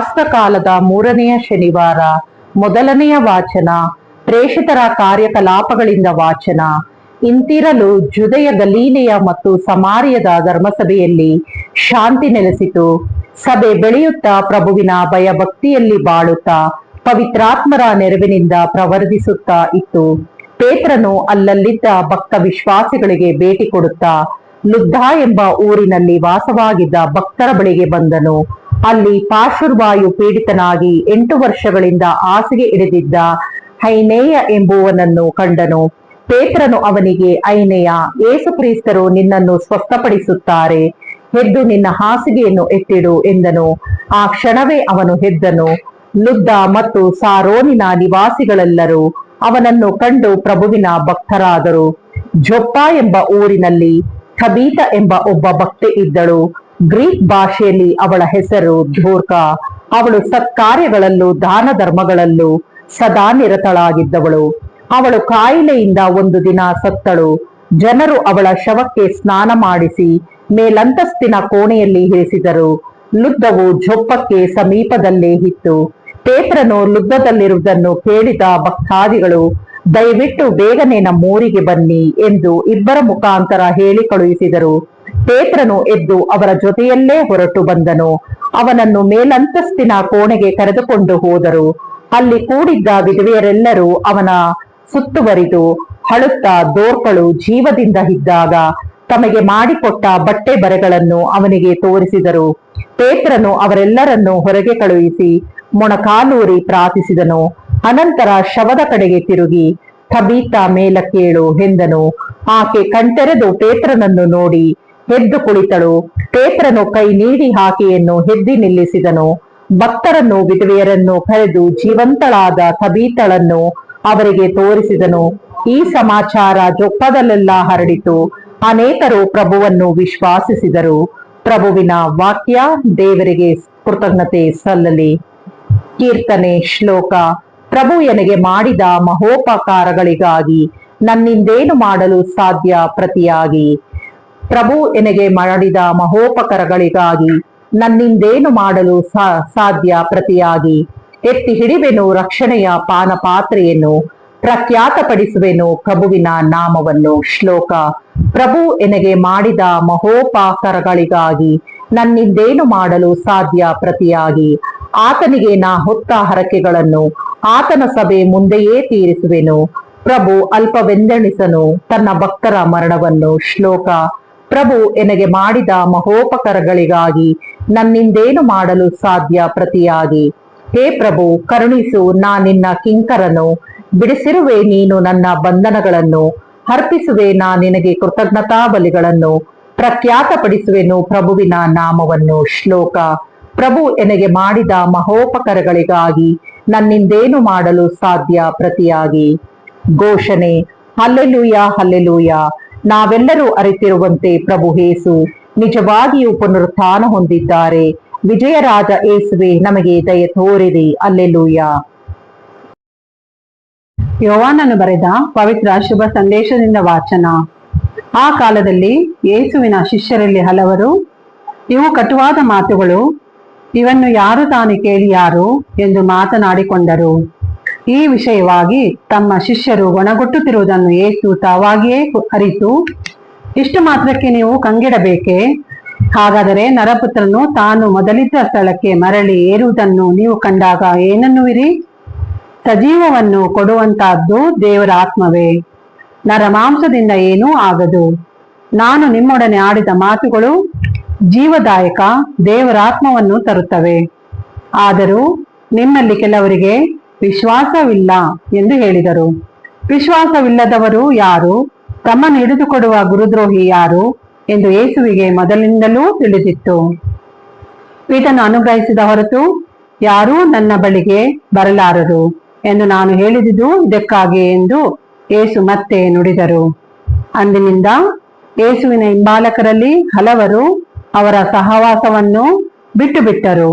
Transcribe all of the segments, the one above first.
ಕಾಲದ ಮೂರನೆಯ ಶನಿವಾರ, ಮೊದಲನೆಯ ವಾಚನ, ಪ್ರೇಷಿತರ ಕಾರ್ಯಕಲಾಪಗಳಿಂದ ವಾಚನ. ಇಂತಿರಲು ಜುದೆಯ ಗಲೀಲೆಯ ಮತ್ತು ಸಮಾರ್ಯದ ಧರ್ಮಸಭೆಯಲ್ಲಿ ಶಾಂತಿ ನೆಲೆಸಿತು. ಸಭೆ ಬೆಳೆಯುತ್ತಾ ಪ್ರಭುವಿನ ಭಯಭಕ್ತಿಯಲ್ಲಿ ಬಾಳುತ್ತಾ ಪವಿತ್ರಾತ್ಮರ ನೆರವಿನಿಂದ ಪ್ರವರ್ಧಿಸುತ್ತಾ ಇತ್ತು. ಪೇತ್ರನು ಅಲ್ಲಲ್ಲಿದ್ದ ಭಕ್ತ ವಿಶ್ವಾಸಿಗಳಿಗೆ ಭೇಟಿ ಕೊಡುತ್ತಾ ಲುದ್ಧ ಎಂಬ ಊರಿನಲ್ಲಿ ವಾಸವಾಗಿದ್ದ ಭಕ್ತರ ಬಳಿಗೆ ಬಂದನು. ಅಲ್ಲಿ ಪಾರ್ಶ್ವವಾಯು ಪೀಡಿತನಾಗಿ ಎಂಟು ವರ್ಷಗಳಿಂದ ಹಾಸಿಗೆ ಇಳಿದಿದ್ದ ಹೈನೇಯ ಎಂಬುವನನ್ನು ಕಂಡನು. ಪೇತ್ರನು ಅವನಿಗೆ ಐನೆಯ ಏಸು ಕ್ರಿಸ್ತರು ನಿನ್ನನ್ನು ಸ್ವಸ್ಥಪಡಿಸುತ್ತಾರೆ. ಹೆದ್ದು ನಿನ್ನ ಹಾಸಿಗೆಯನ್ನು ಎತ್ತಿಡು ಎಂದನು. ಆ ಕ್ಷಣವೇ ಅವನು ಹೆದ್ದನು ಲುದ್ದ ಮತ್ತು ಸಾರೋನಿನ ನಿವಾಸಿಗಳೆಲ್ಲರೂ ಅವನನ್ನು ಕಂಡು ಪ್ರಭುವಿನ ಭಕ್ತರಾದರು. ಜೊಪ್ಪ ಎಂಬ ಊರಿನಲ್ಲಿ ಖಬೀತ ಎಂಬ ಒಬ್ಬ ಭಕ್ತೆ ಇದ್ದಳು. ಗ್ರೀಕ್ ಭಾಷೆಯಲ್ಲಿ ಅವಳ ಹೆಸರು ಧೂರ್ಕ. ಅವಳು ಸತ್ಕಾರ್ಯಗಳಲ್ಲೂ ದಾನ ಧರ್ಮಗಳಲ್ಲೂ ಸದಾ ನಿರತಳಾಗಿದ್ದವಳು. ಅವಳು ಕಾಯಿಲೆಯಿಂದ ಒಂದು ದಿನ ಸತ್ತಳು. ಜನರು ಅವಳ ಶವಕ್ಕೆ ಸ್ನಾನ ಮಾಡಿಸಿ ಮೇಲಂತಸ್ತಿನ ಕೋಣೆಯಲ್ಲಿ ಇರಿಸಿದರು ಲುದ್ಧವು ಜೊಪ್ಪಕ್ಕೆ ಸಮೀಪದಲ್ಲೇ ಇತ್ತು. ಪೇತ್ರನು ಲುದ್ಧದಲ್ಲಿರುವುದನ್ನು ಕೇಳಿದ ಭಕ್ತಾದಿಗಳು, ದಯವಿಟ್ಟು ಬೇಗನೆ ನಮ್ಮೂರಿಗೆ ಬನ್ನಿ ಎಂದು ಇಬ್ಬರ ಮುಖಾಂತರ ಹೇಳಿ ಕಳುಹಿಸಿದರು ಪೇತ್ರನು ಎದ್ದು ಅವರ ಜೊತೆಯಲ್ಲೇ ಹೊರಟು ಬಂದನು. ಅವನನ್ನು ಮೇಲಂತಸ್ತಿನ ಕೋಣೆಗೆ ಕರೆದುಕೊಂಡು ಹೋದರು. ಅಲ್ಲಿ ಕೂಡಿದ್ದ ವಿಧವೆಯರೆಲ್ಲರೂ ಅವನ ಸುತ್ತುವರಿದು ಹಳುತ್ತಾ ದೋರ್ಕಳು ಜೀವದಿಂದ ಇದ್ದಾಗ ತಮಗೆ ಮಾಡಿಕೊಟ್ಟ ಬಟ್ಟೆ ಬರೆಗಳನ್ನು ಅವನಿಗೆ ತೋರಿಸಿದರು. ಪೇತ್ರನು ಅವರೆಲ್ಲರನ್ನು ಹೊರಗೆ ಕಳುಹಿಸಿ ಮೊಣಕಾಲೂರಿ ಪ್ರಾರ್ಥಿಸಿದನು. ಅನಂತರ ಶವದ ಕಡೆಗೆ ತಿರುಗಿ ತಬೀತ ಮೇಲಕ್ಕೇಳು ಎಂದನು. ಆಕೆ ಕಣ್ತೆರೆದು ಪೇತ್ರನನ್ನು ನೋಡಿ ಎದ್ದು ಕುಳಿತಳು. ಪೇತ್ರನು ಕೈ ನೀಡಿ ಹಾಕಿಯನ್ನು ಹೆದ್ದಿ ನಿಲ್ಲಿಸಿದನು. ಭಕ್ತರನ್ನು, ವಿಧವೆಯರನ್ನು ಕರೆದು ಜೀವಂತಳಾದ ಕಬೀತಳನ್ನು ಅವರಿಗೆ ತೋರಿಸಿದನು. ಈ ಸಮಾಚಾರ ಜೊಪ್ಪದಲ್ಲೆಲ್ಲ ಹರಡಿತು. ಅನೇಕರು ಪ್ರಭುವನ್ನು ವಿಶ್ವಾಸಿಸಿದರು. ಪ್ರಭುವಿನ ವಾಕ್ಯ ದೇವರಿಗೆ ಕೃತಜ್ಞತೆ ಸಲ್ಲಲಿ. ಕೀರ್ತನೆ ಶ್ಲೋಕ. ಪ್ರಭು ಎನಗೆ ಮಾಡಿದ ಮಹೋಪಕಾರಗಳಿಗಾಗಿ ನನ್ನಿಂದೇನು ಮಾಡಲು ಸಾಧ್ಯ ಪ್ರತಿಯಾಗಿ. ಪ್ರಭು ಎನಗೆ ಮಾಡಿದ ಮಹೋಪಕರಗಳಿಗಾಗಿ ನನ್ನಿಂದೇನು ಮಾಡಲು ಸಾಧ್ಯ ಪ್ರತಿಯಾಗಿ. ಎತ್ತಿ ಹಿಡಿವೆನು ರಕ್ಷಣೆಯ ಪಾನ ಪಾತ್ರೆಯನ್ನು ಪ್ರಖ್ಯಾತಪಡಿಸುವೆನು ಪ್ರಭುವಿನ ನಾಮವನ್ನು. ಶ್ಲೋಕ, ಪ್ರಭು ಎನಗೆ ಮಾಡಿದ ಮಹೋಪಾಕರಗಳಿಗಾಗಿ ನನ್ನಿಂದೇನು ಮಾಡಲು ಸಾಧ್ಯ ಪ್ರತಿಯಾಗಿ. ಆತನಿಗೆ ನಾ ಹೊತ್ತ ಹರಕೆಗಳನ್ನು ಆತನ ಸಭೆ ಮುಂದೆಯೇ ತೀರಿಸುವೆನು. ಪ್ರಭು ಅಲ್ಪವೆಂದೆಣಿಸನು ತನ್ನ ಭಕ್ತರ ಮರಣವನ್ನು. ಶ್ಲೋಕ ಪ್ರಭು ಎನಗೆ ಮಾಡಿದ ಮಹೋಪಕರಗಳಿಗಾಗಿ ನನ್ನಿಂದೇನು ಮಾಡಲು ಸಾಧ್ಯ ಪ್ರತಿಯಾಗಿ. ಹೇ ಪ್ರಭು, ಕರುಣಿಸು ನಾ ನಿನ್ನ ಕಿಂಕರನು. ಬಿಡಿಸಿರುವೆ ನೀನು ನನ್ನ ಬಂಧನಗಳನ್ನು. ಅರ್ಪಿಸುವೆ ನಾ ನಿನಗೆ ಕೃತಜ್ಞತಾ ಬಲಿಗಳನ್ನು ಪ್ರಖ್ಯಾತಪಡಿಸುವೆನು ಪ್ರಭುವಿನ ನಾಮವನ್ನು. ಶ್ಲೋಕ. ಪ್ರಭು ಎನಗೆ ಮಾಡಿದ ಮಹೋಪಕರಗಳಿಗಾಗಿ ನನ್ನಿಂದೇನು ಮಾಡಲು ಸಾಧ್ಯ ಪ್ರತಿಯಾಗಿ. ಘೋಷಣೆ. Hallelujah hallelujah. ನಾವೆಲ್ಲರೂ ಅರಿತಿರುವಂತೆ ಪ್ರಭು ಏಸು ನಿಜವಾಗಿಯೂ ಪುನರುತ್ಥಾನ ಹೊಂದಿದ್ದಾರೆ. ವಿಜಯರಾಜ ಏಸುವೆ ನಮಗೆ ದಯ ತೋರಿದೆ ಅಲ್ಲೆಲೂಯ. ಯೋವಾನನು ಬರೆದ ಪವಿತ್ರ ಶುಭ ಸಂದೇಶದಿಂದ ವಾಚನ. ಆ ಕಾಲದಲ್ಲಿ ಯೇಸುವಿನ ಶಿಷ್ಯರಲ್ಲಿ ಹಲವರು, ಇವು ಕಟುವಾದ ಮಾತುಗಳು, ಇವನ್ನು ಯಾರು ತಾನು ಕೇಳಿ ಯಾರು ಎಂದು ಮಾತನಾಡಿಕೊಂಡರು. ಈ ವಿಷಯವಾಗಿ ತಮ್ಮ ಶಿಷ್ಯರು ಗೊಣಗುಟ್ಟುತ್ತಿರುವುದನ್ನು ಏಸು ತಾವಾಗಿಯೇ ಅರಿತು, ಇಷ್ಟು ಮಾತ್ರಕ್ಕೆ ನೀವು ಕಂಗಿಡಬೇಕೆ? ಹಾಗಾದರೆ ನರಪುತ್ರನು ತಾನು ಮೊದಲಿದ್ದ ಸ್ಥಳಕ್ಕೆ ಮರಳಿ ಏರುವುದನ್ನು ನೀವು ಕಂಡಾಗ ಏನನ್ನುವಿರಿ? ಸಜೀವವನ್ನು ಕೊಡುವಂತಹದ್ದು ದೇವರ ಆತ್ಮವೇ. ನರಮಾಂಸದಿಂದ ಏನೂ ಆಗದು. ನಾನು ನಿಮ್ಮೊಡನೆ ಆಡಿದ ಮಾತುಗಳು ಜೀವದಾಯಕ ದೇವರಾತ್ಮವನ್ನು ತರುತ್ತವೆ. ಆದರೂ ನಿಮ್ಮಲ್ಲಿ ಕೆಲವರಿಗೆ ವಿಶ್ವಾಸವಿಲ್ಲ ಎಂದು ಹೇಳಿದರು. ವಿಶ್ವಾಸವಿಲ್ಲದವರು ಯಾರು? ತಮ್ಮ ಹಿಡಿದುಕೊಡುವ ಗುರುದ್ರೋಹಿ ಯಾರು? ಎಂದು ಯೇಸುವಿಗೆ ಮೊದಲಿಂದಲೂ ತಿಳಿದಿತ್ತು. ಪೀಠನು ಅನುಗ್ರಹಿಸಿದ ಹೊರತು, ಯಾರೂ ನನ್ನ ಬಳಿಗೆ ಬರಲಾರರು ಎಂದು ನಾನು ಹೇಳಿದುದು ಇದಕ್ಕಾಗಿ ಎಂದು ಏಸು ಮತ್ತೆ ನುಡಿದರು. ಅಂದಿನಿಂದ ಯೇಸುವಿನ ಹಿಂಬಾಲಕರಲ್ಲಿ ಹಲವರು ಅವರ ಸಹವಾಸವನ್ನು ಬಿಟ್ಟು ಬಿಟ್ಟರು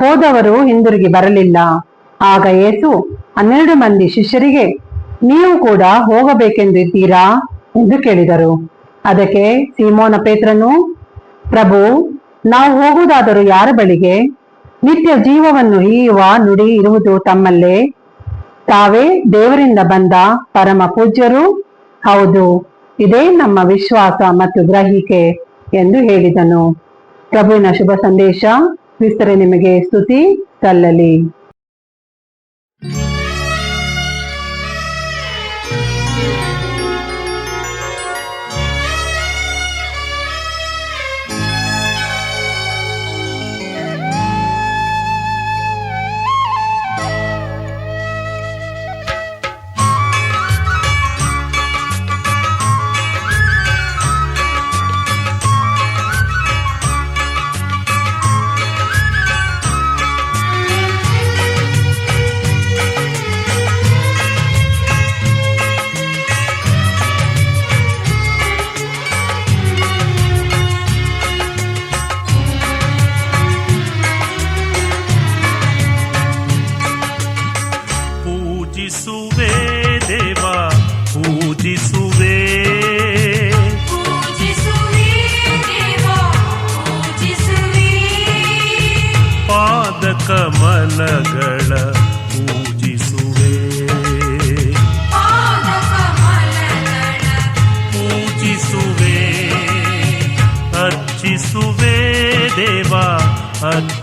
ಹೋದವರು ಹಿಂದಿರುಗಿ ಬರಲಿಲ್ಲ. ಆಗ ಏಸು ಹನ್ನೆರಡು ಮಂದಿ ಶಿಷ್ಯರಿಗೆ, ನೀವು ಕೂಡ ಹೋಗಬೇಕೆಂದಿದ್ದೀರಾ? ಎಂದು ಕೇಳಿದರು. ಅದಕ್ಕೆ ಸೀಮೋನ ಪೇತ್ರನು, ಪ್ರಭು, ನಾವು ಹೋಗುವುದಾದರೂ ಯಾರ ಬಳಿಗೆ? ನಿತ್ಯ ಜೀವವನ್ನು ಹೀಯುವ ನುಡಿ ಇರುವುದು ತಮ್ಮಲ್ಲೇ? ತಾವೇ ದೇವರಿಂದ ಬಂದ ಪರಮ ಪೂಜ್ಯರು? ಹೌದು, ಇದೇ ನಮ್ಮ ವಿಶ್ವಾಸ ಮತ್ತು ಗ್ರಹಿಕೆ, ಎಂದು ಹೇಳಿದನು. ಪ್ರಭುವಿನ ಶುಭ ಸಂದೇಶ, ಕ್ರಿಸ್ತರೇ ನಿಮಗೆ ಸ್ತುತಿ ಸಲ್ಲಲಿ.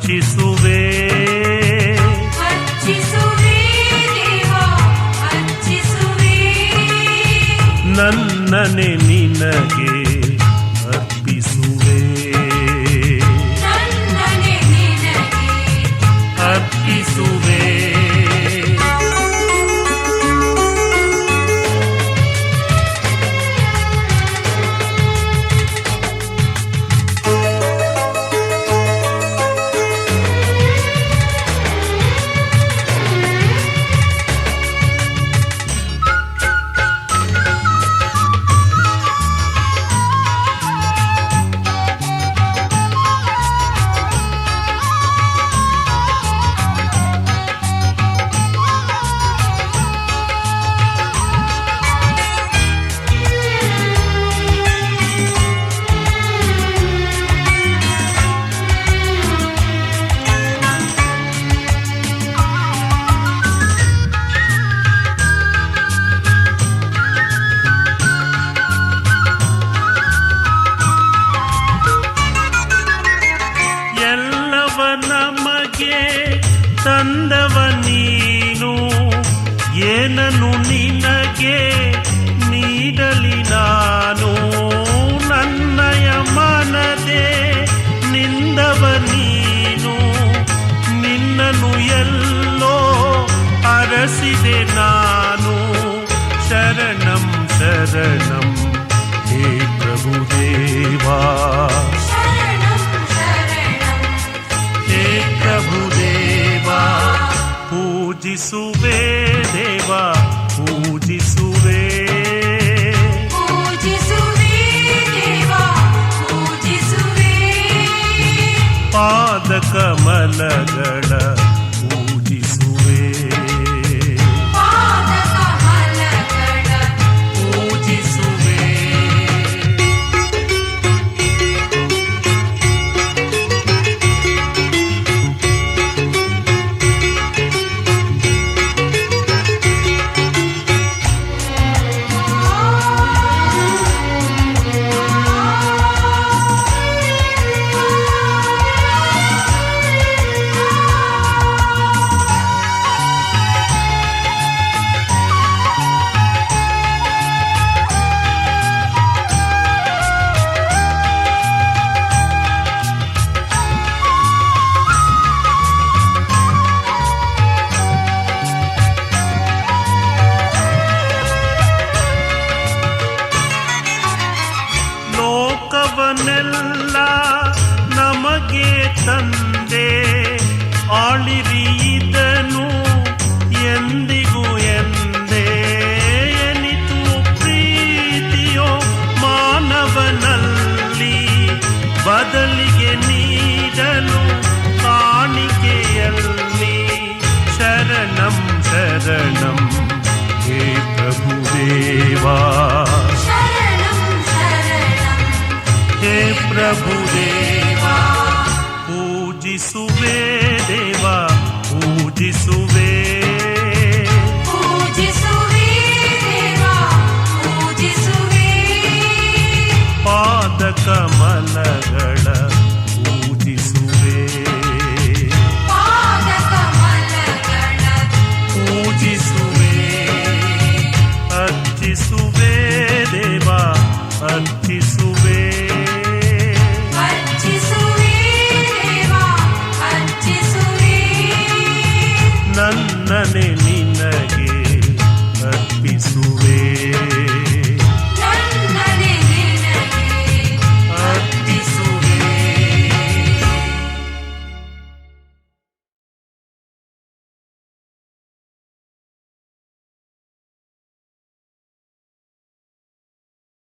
she's ತಂದವ ನೀನು, ಏನನ್ನು ನಿನಗೆ ನೀಡಲಿ ನಾನು? ನನ್ನಯ ಮನದೆ ನಿಂದವ ನೀನು ನಿನ್ನನು ಎಲ್ಲೋ ಅರಸಿದೆ ನಾನು. ಶರಣಂ ಶರಣಂ, ಹೇ ಪ್ರಭುದೇವಾ ಪೂಜಿಸುವೆ ದೇವ ಪೂಜಿಸುವೆ. ಪಾದ ಕಮಲಗಳ ಪ್ರಭುದೇವಾ ಪೂಜಿಸುವೆ ದೇವ ಪೂಜಿಸುವೆ. ಪಾದ ಕಮಲಗಳ ನಿನಗೆ ಅರ್ಪಿಸುವೆ.